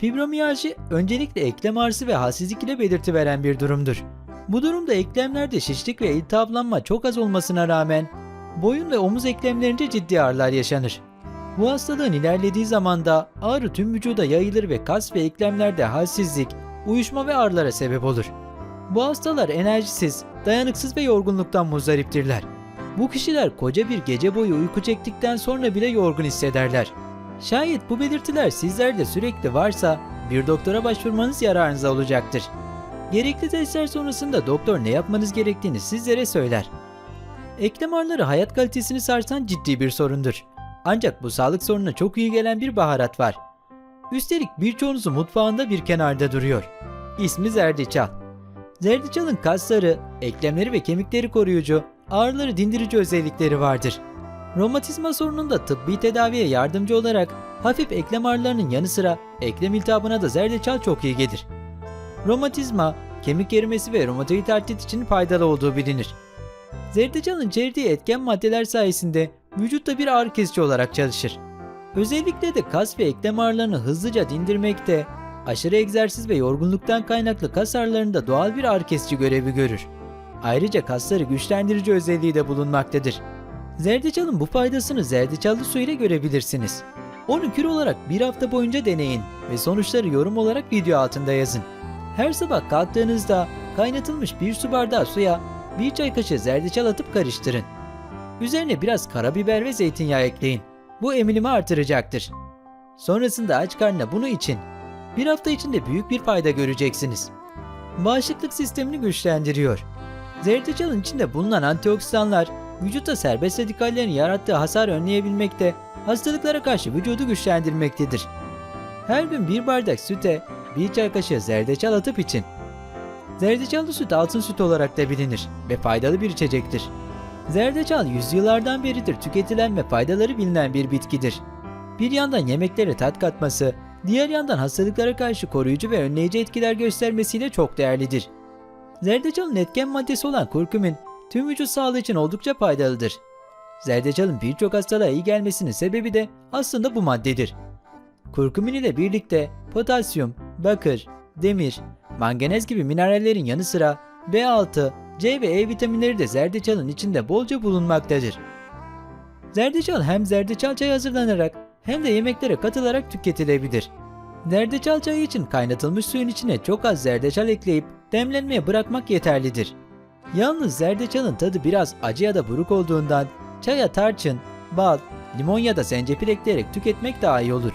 Fibromiyalji öncelikle eklem ağrısı ve halsizlik ile belirti veren bir durumdur. Bu durumda eklemlerde şişlik ve iltihaplanma çok az olmasına rağmen boyun ve omuz eklemlerinde ciddi ağrılar yaşanır. Bu hastalığın ilerlediği zamanda ağrı tüm vücuda yayılır ve kas ve eklemlerde halsizlik, uyuşma ve ağrılara sebep olur. Bu hastalar enerjisiz, dayanıksız ve yorgunluktan muzdariptirler. Bu kişiler koca bir gece boyu uyku çektikten sonra bile yorgun hissederler. Şayet bu belirtiler sizlerde sürekli varsa bir doktora başvurmanız yararınıza olacaktır. Gerekli testler sonrasında doktor ne yapmanız gerektiğini sizlere söyler. Eklem ağrıları hayat kalitesini sarsan ciddi bir sorundur. Ancak bu sağlık sorununa çok iyi gelen bir baharat var. Üstelik birçoğunuzun mutfağında bir kenarda duruyor. İsmi zerdeçal. Zerdeçalın kasları, eklemleri ve kemikleri koruyucu, ağrıları dindirici özellikleri vardır. Romatizma sorununda tıbbi tedaviye yardımcı olarak hafif eklem ağrılarının yanı sıra eklem iltihabına da zerdeçal çok iyi gelir. Romatizma, kemik erimesi ve romatoid artrit için faydalı olduğu bilinir. Zerdeçalın içerdiği etken maddeler sayesinde vücutta bir ağrı kesici olarak çalışır. Özellikle de kas ve eklem ağrılarını hızlıca dindirmekte, aşırı egzersiz ve yorgunluktan kaynaklı kas ağrılarında doğal bir ağrı kesici görevi görür. Ayrıca kasları güçlendirici özelliği de bulunmaktadır. Zerdeçalın bu faydasını zerdeçallı su ile görebilirsiniz. Onu kür olarak bir hafta boyunca deneyin ve sonuçları yorum olarak video altında yazın. Her sabah kalktığınızda kaynatılmış bir su bardağı suya bir çay kaşığı zerdeçal atıp karıştırın. Üzerine biraz karabiber ve zeytinyağı ekleyin. Bu eminimi artıracaktır. Sonrasında aç karnına bunu için. Bir hafta içinde büyük bir fayda göreceksiniz. Bağışıklık sistemini güçlendiriyor. Zerdeçalın içinde bulunan antioksidanlar vücutta serbest radikallerin yarattığı hasar önleyebilmekte, hastalıklara karşı vücudu güçlendirmektedir. Her gün bir bardak süte bir çay kaşığı zerdeçal atıp için. Zerdeçallı süt altın süt olarak da bilinir ve faydalı bir içecektir. Zerdeçal yüzyıllardan beridir tüketilen ve faydaları bilinen bir bitkidir. Bir yandan yemeklere tat katması, diğer yandan hastalıklara karşı koruyucu ve önleyici etkiler göstermesiyle çok değerlidir. Zerdeçalın etken maddesi olan kurkumin tüm vücut sağlığı için oldukça faydalıdır. Zerdeçalın birçok hastalığa iyi gelmesinin sebebi de aslında bu maddedir. Kurkumin ile birlikte potasyum, bakır, demir, manganez gibi minerallerin yanı sıra B6, C ve E vitaminleri de zerdeçalın içinde bolca bulunmaktadır. Zerdeçal hem zerdeçal çayı hazırlanarak hem de yemeklere katılarak tüketilebilir. Zerdeçal çayı için kaynatılmış suyun içine çok az zerdeçal ekleyip demlenmeye bırakmak yeterlidir. Yalnız zerdeçalın tadı biraz acı ya da buruk olduğundan çaya tarçın, bal, limon ya da zencefil ekleyerek tüketmek daha iyi olur.